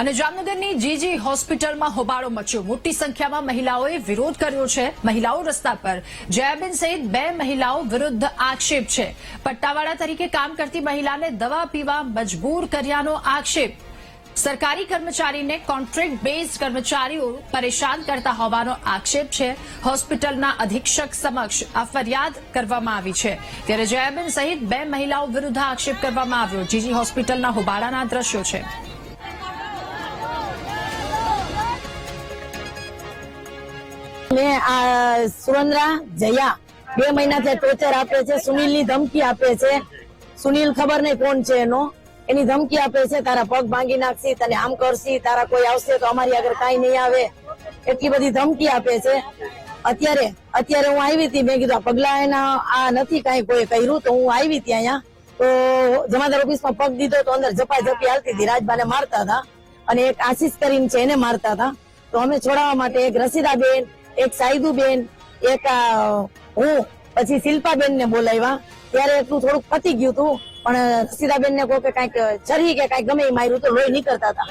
અને જામનગરની જીજી હોસ્પિટલમાં હોબાળો મચ્યો. મોટી સંખ્યામાં મહિલાઓએ વિરોધ કર્યો છે. મહિલાઓ રસ્તા પર. જયાબેન સહિત બે મહિલાઓ વિરુદ્ધ આક્ષેપ છે. પટ્ટાવાળા તરીકે કામ કરતી મહિલાને દવા પીવા મજબૂર કર્યાનો આક્ષેપ. સરકારી કર્મચારીને કોન્ટ્રાક્ટ બેઝ કર્મચારીઓ પરેશાન કરતા હોવાનો આક્ષેપ છે. હોસ્પિટલના અધિક્ષક સમક્ષ આ ફરિયાદ કરવામાં આવી છે. ત્યારે જયાબેન સહિત બે મહિલાઓ વિરુદ્ધ આક્ષેપ કરવામાં આવ્યો. જીજી હોસ્પિટલના હોબાળાના દ્રશ્યો છે. મેં આ સુરેન્દ્રા જયા બે મહિનાથી ટોર્ચર આપે છે સુનિલની ધમકી આપે છે. સુનિલ ખબર નહીં કોણ છે એનો. એની ધમકી આપે છે, તારા પગ ભાંગી નાખશી, તને આમ કરશી, તારા કોઈ આવશે તો અમારી આગળ કઈ નહીં આવે. એટલી બધી ધમકી આપે છે. અત્યારે અત્યારે હું આવી હતી, મેં કીધું આ પગલા એના, આ નથી કઈ કોઈ કર્યું, તો હું આવી હતી અહીંયા. તો જમાદાર ઓફિસમાં પગ દીધો તો અંદર જપા જપી હાલતી હતી રાજબાને મારતા હતા. અને એક આશીષ કરીને છે એને મારતા હતા. તો અમે છોડાવવા માટે એક રસીદાબેન એક સાઈદુબેન એક હું, પછી શિલ્પાબેન ને બોલાવ્યા. ત્યારે એટલું થોડુંક પતી ગયું હતું, પણ રસીદાબેન ને કોઈ કંઈક ચરી કે કંઈક ગમે એ માર્યું તો લોહી નીકળતા હતા.